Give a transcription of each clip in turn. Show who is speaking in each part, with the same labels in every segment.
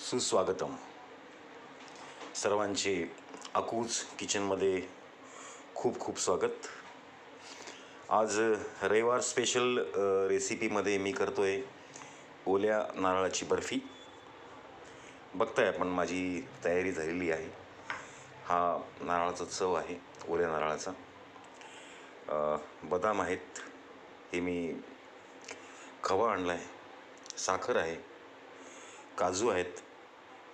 Speaker 1: सुस्वागतम. सर्वांचे अकूज किचनमध्ये खूप खूप स्वागत. आज रविवार स्पेशल रेसिपीमध्ये मी करतो आहे ओल्या नारळाची बर्फी. बघताय आपण माझी तयारी झालेली आहे. हा नारळाचा चव आहे ओल्या नारळाचा. बदाम आहेत हे मी खवा आणला आहे साखर आहे काजू आहेत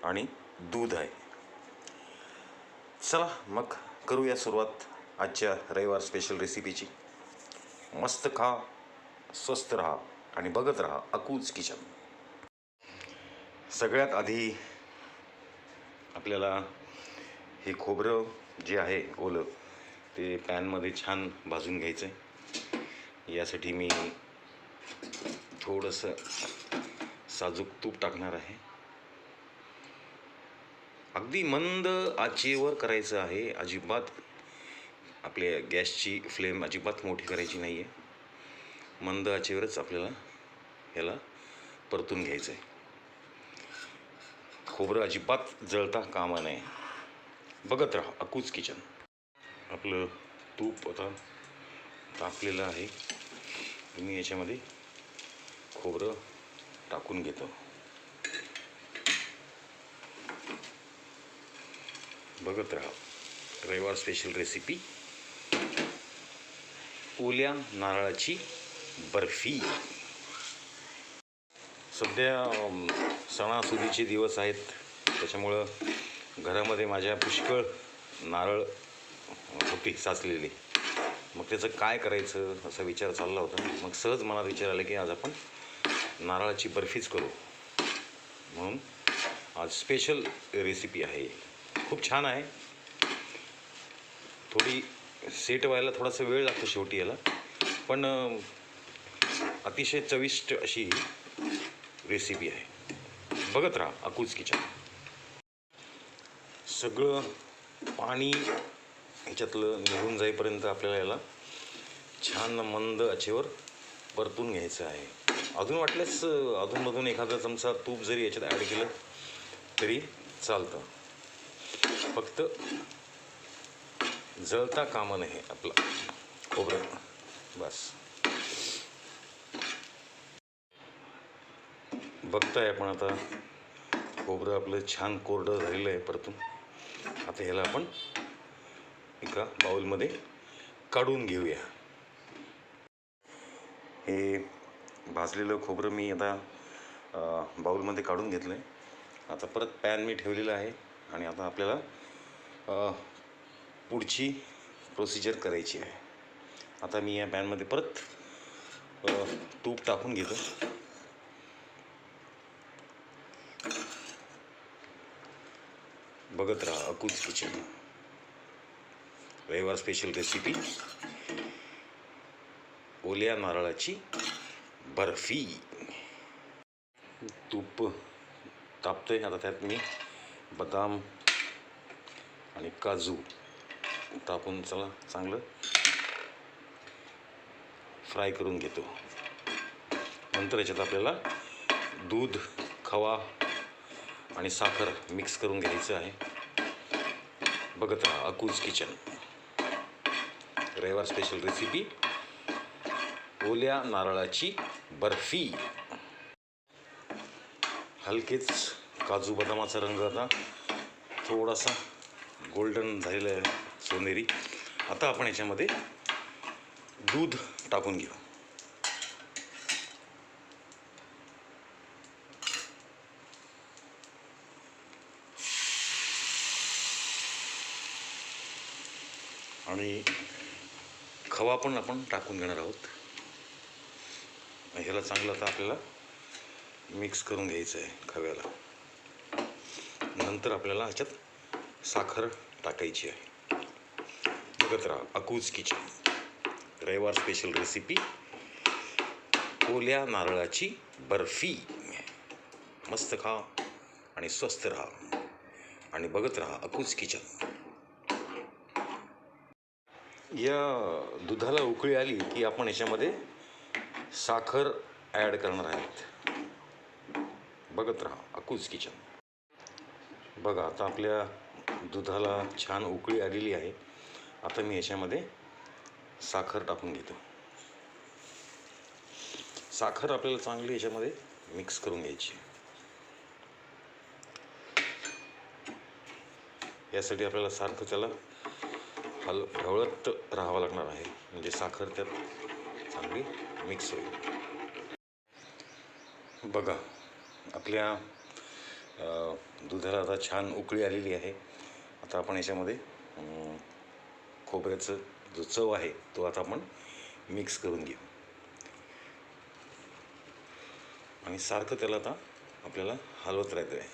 Speaker 1: आणि दूध आहे. चला मग करूया सुरुवात आजच्या रविवार स्पेशल रेसिपीची मस्त खा स्वस्त राहा आणि बघत राहा अकूज किचन. सगळ्यात आधी आपल्याला हे खोबरं जे आहे ओलं ते पॅनमध्ये छान भाजून घ्यायचं आहे यासाठी मी थोडंसं साजूक तूप टाकणार आहे. अगदी मंद आचेवर करायचं आहे. अजिबात आपल्या गॅसची फ्लेम अजिबात मोठी करायची नाही आहे मंद आचेवरच आपल्याला ह्याला परतून घ्यायचं आहे खोबरं अजिबात जळता कामा नये. बघत राहा अकूच किचन. आपलं तूप आता तापलेलं आहे. मी याच्यामध्ये खोबरं टाकून घेतो. बघत राहा. रविवार स्पेशल रेसिपी ओल्या नारळाची बर्फी. सध्या सणासुदीचे दिवस आहेत. त्याच्यामुळं घरामध्ये माझ्या पुष्कळ नारळ होती साचलेली. मग त्याचं काय करायचं असा विचार चालला होता. मग सहज मनात विचार आला की आज आपण नारळाची बर्फीच करू. म्हणून आज स्पेशल रेसिपी आहे. खूप छान आहे. थोडी सेट व्हायला थोडासा वेळ लागतो शेवटी याला. पण अतिशय चविष्ट अशी रेसिपी आहे. बघत राहा अकूज किचन सगळं पाणी ह्याच्यातलं निघून जाईपर्यंत आपल्याला याला छान मंद आचेवर परतून घ्यायचं आहे. अजून वाटल्यास अधूनमधून एखादा चमचा तूप जरी याच्यात ॲड केलं तरी चालतं. फक्त जळता कामं नाही आपलं. खोबरं. बस. बघताय आपण आता. खोबरं आपलं छान कोरडं झालेलं आहे परतून. आता ह्याला आपण एका बाउलमध्ये काढून घेऊया. हे भाजलेलं खोबरं मी आता बाउलमध्ये काढून घेतलं आहे आता परत पॅन मी ठेवलेलं आहे आणि आता आपल्याला पुढची प्रोसिजर करायची आहे. आता मी या पॅनमध्ये परत तूप टाकून घेतो. बघत राहा अकूज किचन रविवार स्पेशल रेसिपी ओल्या नारळाची बर्फी. तूप तापतोय आता त्यात मी. बदाम आणि काजू. टाकून चला चांगलं फ्राय करून घेतो. नंतर याच्यात आपल्याला दूध खवा आणि साखर मिक्स करून घ्यायचं आहे. बघत राहा अकूज किचन. रविवार स्पेशल रेसिपी ओल्या नारळाची बर्फी. हलकेच काजू बदामाचा रंग आता थोडासा गोल्डन झालेलं आहे सोनेरी. आता आपण याच्यामध्ये दूध टाकून घेऊ. आणि खवा पण आपण टाकून घेणार आहोत. ह्याला चांगलं आता आपल्याला मिक्स करून घ्यायचं आहे खव्याला. नंतर आपल्याला ह्याच्यात साखर टाकायची आहे. बघत राहा अकूज किचन रविवार स्पेशल रेसिपी ओल्या नारळाची बर्फी. मस्त खा आणि स्वस्त राहा. आणि बघत राहा अकूज किचन या दुधाला उकळी आली की आपण याच्यामध्ये साखर ॲड करणार आहेत. बघत राहा अकूज किचन बघा आता आपल्या दुधाला छान उकळी आलेली आहे. आता मी याच्यामध्ये साखर टाकून घेतो. साखर आपल्याला चांगली याच्यामध्ये मिक्स करून घ्यायची. यासाठी आपल्याला सारखं त्याला हल ढवळत राहावं लागणार आहे. म्हणजे साखर त्यात चांगली मिक्स होईल. बघा आपल्या दुधाला आता छान उकळी आलेली आहे. आता आपण याच्यामध्ये खोबऱ्याचं जो चव आहे तो आता आपण मिक्स करून घेऊ. आणि सारखं त्याला आता आपल्याला हलवत राहायचं आहे.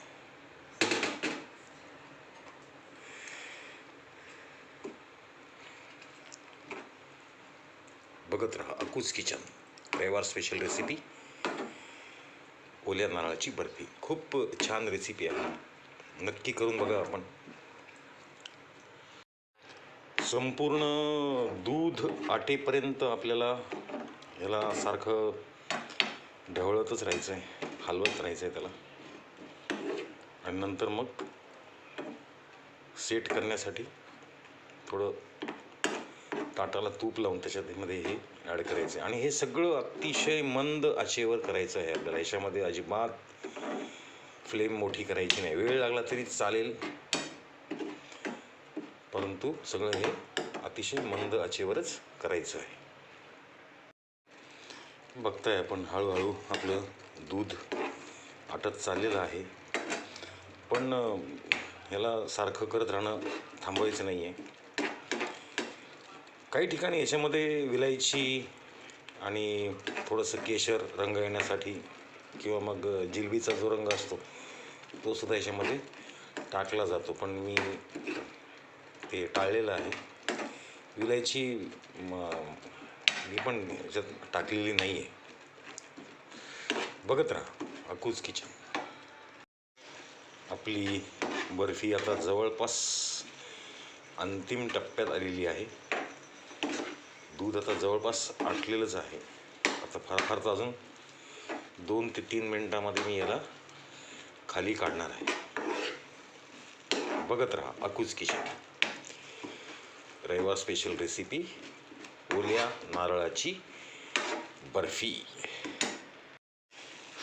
Speaker 1: बघत राहा अकूज किचन. रविवार स्पेशल रेसिपी ओल्या नारळाची बर्फी. खूप छान रेसिपी आहे. नक्की करून बघा आपण. संपूर्ण दूध आटेपर्यंत आपल्याला याला सारखं ढवळतच राहायचं आहे हलवत राहायचं आहे त्याला. आणि नंतर मग सेट करण्यासाठी थोडं ताटाला तूप लावून त्याच्यामध्ये हे ॲड करायचं आणि हे सगळं अतिशय मंद आचेवर करायचं आहे आपल्याला. याच्यामध्ये अजिबात फ्लेम मोठी करायची नाही. वेळ लागला तरी चालेल. परंतु सगळं हे अतिशय मंद आचेवरच करायचं आहे. बघताय आपण हळूहळू आपलं दूध आटत चाललेलं आहे. पण ह्याला सारखं करत राहणं थांबवायचं नाही आहे काही ठिकाणी याच्यामध्ये विलायची आणि थोडंसं केशर रंग येण्यासाठी किंवा मग जिलबीचा जो रंग असतो तो सुद्धा याच्यामध्ये टाकला जातो. पण मी ते टाळलेलं आहे. विलायची मी पण याच्यात टाकलेली नाही आहे बघत राहा अकूज किचन. आपली बर्फी आता जवळपास अंतिम टप्प्यात आलेली आहे. दूध आता जवळपास आटलेलंच आहे. आता फार फार तर अजून दोन ते तीन मिनटामध्ये मी याला खाली काढणार आहे. बघत राहा अकूज किचन. रविवार स्पेशल रेसिपी ओल्या नारळाची बर्फी.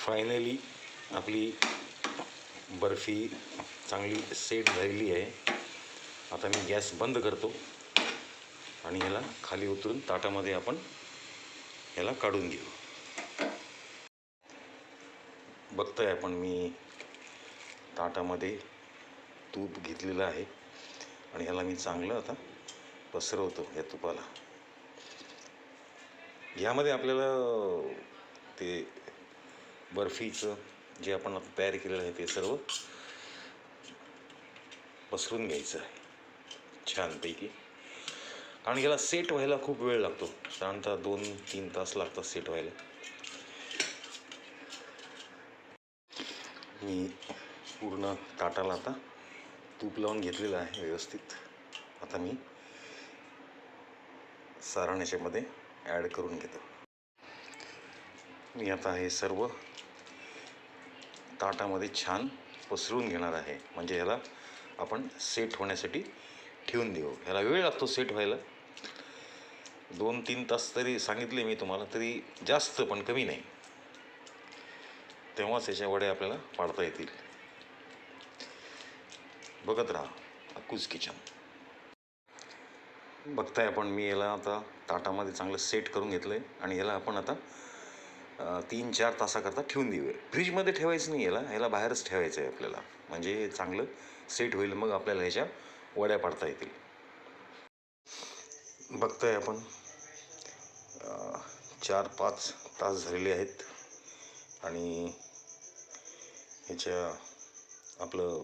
Speaker 1: फायनली आपली बर्फी चांगली सेट झालेली आहे. आता मी गॅस बंद करतो आणि ह्याला खाली उतरून ताटामध्ये आपण ह्याला काढून घेऊ. बघताय आपण मी ताटामध्ये तूप घेतलेलं आहे आणि ह्याला मी चांगलं आता पसरवतो या तुपाला यामध्ये आपल्याला ते बर्फीचं जे आपण तयार केलेलं आहे ते सर्व पसरून घ्यायचं आहे. छानपैकी. कारण याला सेट व्हायला खूप वेळ लागतो. साधारणतः दोन तीन तास लागतात सेट व्हायला. मी पूर्ण ताटाला आता तूप लावून घेतलेलं आहे व्यवस्थित. आता मी सारण याच्यामध्ये ॲड करून घेतो. मी आता हे सर्व ताटामध्ये छान पसरून घेणार आहे. म्हणजे ह्याला आपण सेट होण्यासाठी ठेवून देऊ. ह्याला वेळ लागतो सेट व्हायला. दोन तीन तास तरी सांगितले मी तुम्हाला तरी जास्त पण कमी नाही. तेव्हाच याच्या वडे आपल्याला पाडता येतील. बघत राहा अक्कूज किचन. बघताय आपण. मी याला आता ताटामध्ये चांगलं सेट करून घेतलं आहे आणि याला आपण आता तीन चार तासाकरता ठेवून देऊया. फ्रीजमध्ये ठेवायचं नाही याला. याला बाहेरच ठेवायचं आहे आपल्याला. म्हणजे हे चांगलं सेट होईल. मग आपल्याला ह्याच्या वड्या पाडता येतील. बघताय आपण. चार पाच तास झालेले आहेत. आणि ह्याच्या आपलं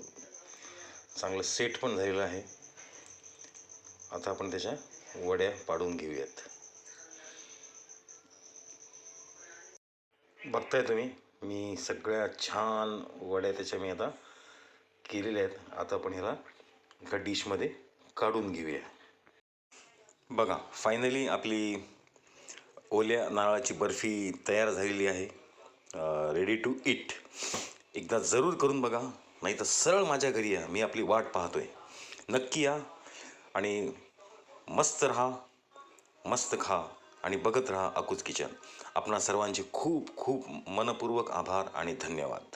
Speaker 1: चांगलं सेट पण झालेलं आहे. आता आपण त्याच्या वड्या पाडून घेऊयात. बघताय तुम्ही मी सगळ्या छान वड्या त्याच्या मी आता केलेल्या आहेत. आता आपण ह्याला एका डिशमध्ये काढून घेऊया. बघा फायनली आपली ओल्या नारळाची बर्फी तयार झालेली आहे. रेडी टू इट एकदा जरूर करून बघा नाही तर सरळ माझ्या घरी या. मी आपली वाट पाहतोय. नक्की या. आणि मस्त राहा मस्त खा आणि बघत राहा अकूच किचन. आपणा सर्वांचे खूप खूप मनपूर्वक आभार आणि धन्यवाद.